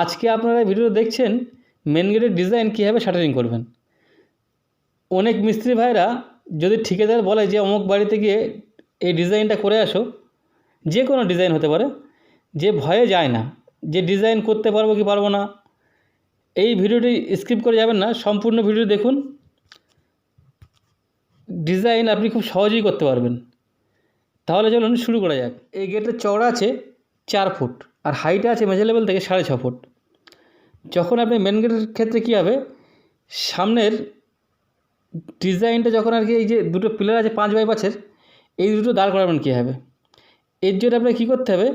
আজকে আপনারা ভিডিও দেখছেন মেন গেটের ডিজাইন কীভাবে শাটারিং করবেন। অনেক মিস্ত্রি ভাইরা যদি ঠিকাদার বলে যে, অমুক বাড়িতে গিয়ে এই ডিজাইনটা করে আসো। যে কোনো ডিজাইন হতে পারে, যে ভয়ে যায় না, যে ডিজাইন করতে পারব কি পারব না, এই ভিডিওটি স্কিপ করে যাবেন না, সম্পূর্ণ ভিডিও দেখুন। ডিজাইন আপনি খুব সহজেই করতে পারবেন। তাহলে চলুন শুরু করা যাক। এই গেটের চওড়া আছে চার ফুট। আর হাইটে আছে মেঝে লেভেল থেকে সাড়ে ছ ফুট। যখন আপনি মেন গেটের ক্ষেত্রে কী হবে? সামনের ডিজাইনটা যখন আর কি এই যে দুটো পিলার আছে পাঁচ বাই পাঁচের, এই দুটো দাঁড় করাবেন কী হবে? এর জন্য আপনাকে কী করতে হবে?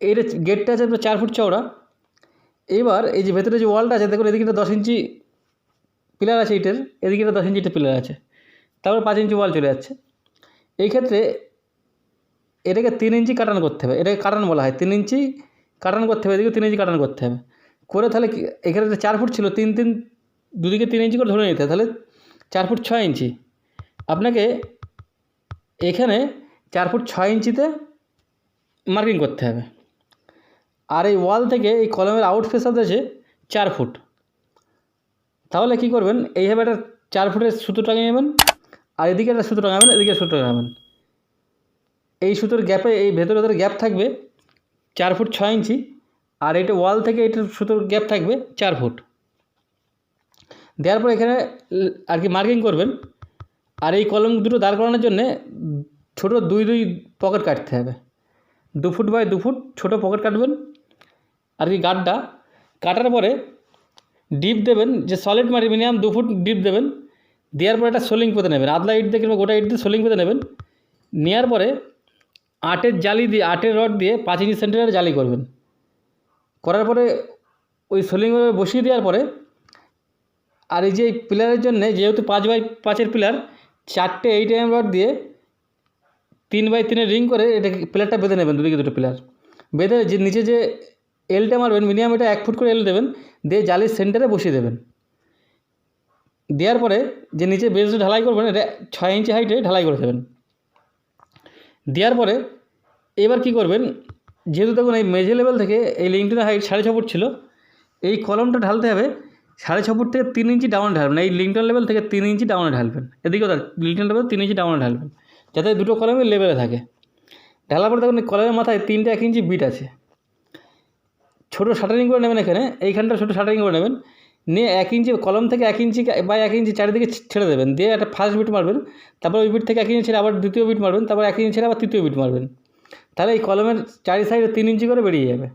এর গেটটা আছে আপনার চার ফুট চওড়া। এবার এই যে ভেতরে যে ওয়ালটা আছে, দেখুন এদিকে দশ ইঞ্চি পিলার আছে ইটের, এদিকে দশ ইঞ্চি পিলার আছে। তারপর পাঁচ ইঞ্চি ওয়াল চলে যাচ্ছে। এই ক্ষেত্রে এটাকে তিন ইঞ্চি কাটান করতে হবে, এটাকে কাটান বলা হয়, তিন ইঞ্চি কাটান করতে হবে, এদিকে তিন ইঞ্চি কাটান করতে হবে। করে তাহলে এখানে চার ফুট ছিল, তিন তিন, দুদিকে তিন ইঞ্চি করে ধরে নিতে, তাহলে চার ফুট ছয় ইঞ্চি। আপনাকে এখানে চার ফুট ছয় ইঞ্চিতে মার্কিং করতে হবে। আর এই ওয়াল থেকে এই কলমের আউট ফেসাদ আছে চার ফুট। তাহলে কি করবেন, এইভাবে একটা চার ফুটের সুতো টাঙিয়ে নেবেন, আর এদিকে একটা সুতো টাঙাবেন, এদিকে সুতো টাঙাবেন। এই সুতোর গ্যাপে এই ভেতরে ভেতরে গ্যাপ থাকবে চার ফুট ছয় ইঞ্চি আর এটা ওয়াল থেকে এটার সুতোর গ্যাপ থাকবে চার ফুট। দেওয়ার পর এখানে আর কি মার্কিং করবেন। আর এই কলম দুটো দাঁড় করানোর জন্যে ছোটো দুই দুই পকেট কাটতে হবে। দু ফুট বাই দু ফুট ছোটো পকেট কাটবেন। আর কি গার্ডটা কাটার পরে ডিপ দেবেন যে সলিড মাটি মিনিমাম দু ফুট ডিপ দেবেন। দেওয়ার পরে একটা সোলিং পেতে নেবেন। আদলা ইট দিয়ে কিংবা গোটা ইট দিয়ে সোলিং পেতে নেবেন। নেওয়ার পরে আটের জালি দিয়ে, আটের রড দিয়ে পাঁচ ইঞ্চি সেন্টিমিটার জালি করবেন। করার পরে ওই সোলিং বসিয়ে দেওয়ার পরে আর এই যে পিলারের জন্যে, যেহেতু পাঁচ বাই পাঁচের পিলার, চারটে এইট এম রড দিয়ে তিন বাই তিনের রিং করে এটা পিলারটা বেঁধে নেবেন, দুদিকে দুটো পিলার। বেঁধে যে নিচে যে এলটা মারবেন মিনিমাম এটা এক ফুট করে এল দেবেন, দিয়ে জালির সেন্টারে বসিয়ে দেবেন। দেওয়ার পরে যে নিচে বেস ঢালাই করবেন, এটা ছয় ইঞ্চি হাইটে ঢালাই করে দেবেন। দেওয়ার পরে এবার কি করবেন, যেহেতু দেখুন এই মেঝে লেভেল থেকে এই লিঙ্কটিনের হাইট সাড়ে ছ ফুট ছিল, এই কলমটা ঢালতে হবে সাড়ে ছ ফুট থেকে তিন ইঞ্চি ডাউনে ঢালবেন এই লিঙ্কটন লেভেল থেকে তিন ইঞ্চি ডাউনে ঢালবেন। এদিকেও দেখ লিঙ্কটন লেভেল তিন ইঞ্চি ডাউনে ঢালবেন, যাতে দুটো কলমে লেভেলে থাকে। ঢালার পরে দেখুন কলমের মাথায় তিনটে এক ইঞ্চি বিট আছে। ছোটো শাটারিং করে নেবেন এখানে, এইখানটা ছোটো শাটারিং করে নেবেন। নিয়ে এক ইঞ্চি কলম থেকে এক ইঞ্চি বা এক ইঞ্চি চারিদিকে ছেড়ে দেবেন। দিয়ে একটা ফার্স্ট বিট মারবেন। তারপর ওই বিট থেকে এক ইঞ্চি ছেড়ে আবার দ্বিতীয় বিট মারবেন। তারপর এক ইঞ্চি ছেড়ে আবার তৃতীয় বিট মারবেন। তাহলে এই কলমের চারি সাইডে তিন ইঞ্চি করে বেরিয়ে যাবে।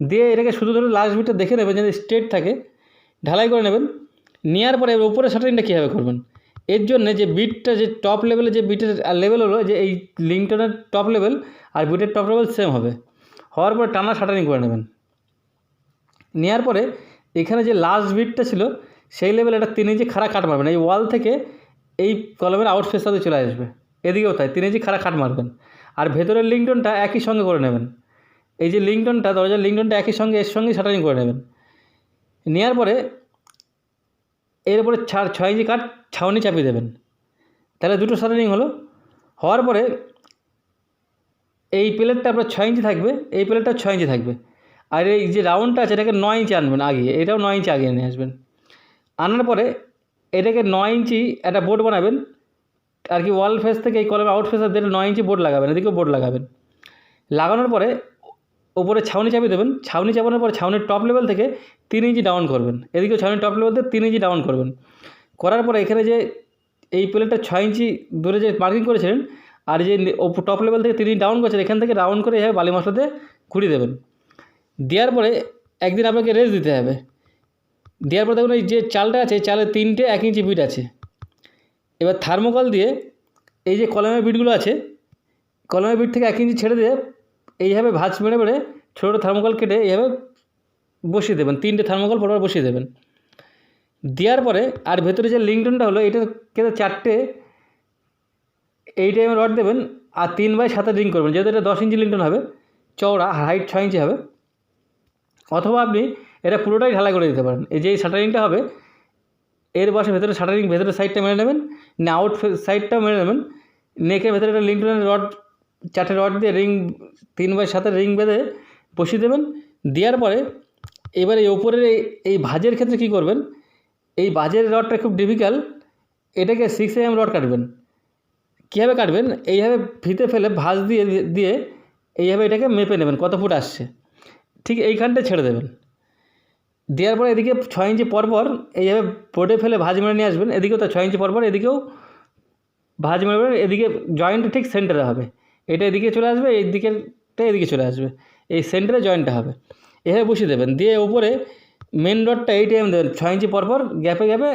দিয়ে এটাকে শুধু ধরে লাস্ট বিটটা দেখে নেবেন, যদি স্ট্রেট থাকে, ঢালাই করে নেবেন। নেওয়ার পরে উপরে শাটারিংটা কীভাবে করবেন? এর জন্য যে বিটটা যে টপ লেভেলে যে বিটের লেভেল হলো, যে এই লিঙ্কটনের টপ লেভেল আর বিটের টপ লেভেল সেম হবে। হওয়ার পরে টানা শাটারিং করে নেবেন। নেওয়ার পরে এখানে যে লাস্ট বিটটা ছিল, সেই লেভেলে একটা তিন ইঞ্চি খাড়া কাট মারবেন। এই ওয়াল থেকে এই কলমের আউট ফেসাতে চলে আসবে। এদিকেও তাই, তিন ইঞ্চি খাড়া কাট মারবেন। আর ভেতরের লিঙ্কটনটা একই সঙ্গে করে নেবেন। এই যে লিঙ্কটনটা দরজার লিঙ্কটনটা একই সঙ্গে, এর সঙ্গে শাটারিং করে নেবেন। নেওয়ার পরে এর উপরে ছাড় ছয় ইঞ্চি কাঠ ছাউনি চাপিয়ে দেবেন। তাহলে দুটো শাটারিং হলো। হওয়ার পরে এই প্লেটটা আপনার ছয় ইঞ্চি থাকবে, এই প্লেটটা ছয় ইঞ্চি থাকবে। আর এই যে রাউন্ডটা আছে, এটাকে নয় ইঞ্চি আনবেন আগে, এটাও নয় ইঞ্চি আগে নিয়ে আসবেন। আনার পরে এটাকে নয় ইঞ্চি একটা বোর্ড বানাবেন, আর কি ওয়াল ফেস থেকে এই কলমে আউট ফেসে দিলে নয় ইঞ্চি বোর্ড লাগাবেন, এদিকেও বোর্ড লাগাবেন। লাগানোর পরে ওপরে ছাউনি চাপিয়ে দেবেন, ছাউনি চাপানোর পরে ছাউনির টপ লেভেল থেকে তিন ইঞ্চি ডাউন করবেন। এদিকে ছাউনির টপ লেভেল থেকে তিন ইঞ্চি ডাউন করবেন। করার পরে এখানে যে এই প্লেটটা ছয় ইঞ্চি দূরে যে মার্কিং করেছিলেন, আর যে টপ লেভেল থেকে তিন ইঞ্চি ডাউন করেছেন, এখান থেকে রাউন্ড করে এভাবে বালি মশলাতে ঘুরিয়ে দেবেন। দেওয়ার পরে একদিন আপনাকে রেস্ট দিতে হবে। দেওয়ার পরে দেখুন এই যে চালটা আছে চালের তিনটে এক ইঞ্চি বিট আছে। এবার থার্মোকল দিয়ে এই যে কলমের বিটগুলো আছে, কলমের বিট থেকে এক ইঞ্চি ছেড়ে দিয়ে এইভাবে ভাঁজ মেরে মেরে ছোটো ছোটো থার্মোকল কেটে এইভাবে বসিয়ে দেবেন। তিনটে থার্মোকল পরপর বসিয়ে দেবেন। দেওয়ার পরে আর ভেতরে যে লিঙ্কটনটা হলো, এটা কেটে চারটে এই টাইমে রড দেবেন আর তিন বাই সাতের রিং করবেন। যেহেতু এটা দশ ইঞ্চি লিঙ্কটন হবে, চওড়া হাইট ছয় ইঞ্চি হবে। অথবা আপনি এটা পুরোটাই ঢালাই করে দিতে পারেন। এই যে এই শাটারিংটা হবে, এর বসে ভেতরে শাটারিং ভেতরের সাইডটা মেরে নেবেন, না আউট সাইডটাও মেরে নেবেন। নেকের ভেতরে একটা লিঙ্কটনের রড চারটে রড দিয়ে রিং তিন বাই সাতের রিং বেঁধে বসিয়ে দেবেন। দেওয়ার পরে এবারে এই ওপরের এই এই ভাজের ক্ষেত্রে কী করবেন? এই ভাজের রডটা খুব ডিফিকাল্ট এটাকে সিক্স এম রড কাটবেন। কীভাবে কাটবেন? এইভাবে ফিতে ফেলে ভাঁজ দিয়ে দিয়ে এইভাবে এটাকে মেপে নেবেন, কত ফুট আসছে। ঠিক এইখানটা ছেড়ে দেবেন। দেওয়ার পরে এদিকে ছয় ইঞ্চি পরপর এইভাবে বোর্ডে ফেলে ভাঁজ মেরে নিয়ে আসবেন। এদিকেও তো ছয় ইঞ্চি পরপর এদিকেও ভাঁজ মারবেন এদিকে জয়েন্ট ঠিক সেন্টারে হবে। এটা এদিকে চলে আসবে, এই দিকেরটা এদিকে চলে আসবে। এই সেন্টারে জয়েন্টটা হবে। এভাবে বসিয়ে দেবেন। দিয়ে উপরে মেন রডটা এই টাইম দেবেন। ছয় ইঞ্চি পরপর গ্যাপে গ্যাপে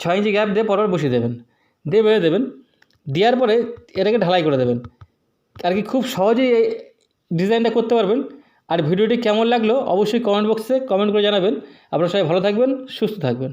ছয় ইঞ্চি গ্যাপ দিয়ে পরপর বসিয়ে দেবেন। দিয়ে বেড়ে দেবেন। দেওয়ার পরে এটাকে ঢালাই করে দেবেন। আর কি খুব সহজেই এই ডিজাইনটা করতে পারবেন। আর ভিডিওটি কেমন লাগল অবশ্যই কমেন্ট বক্সে কমেন্ট করে জানাবেন। আপনারা সবাই ভালো থাকবেন, সুস্থ থাকবেন।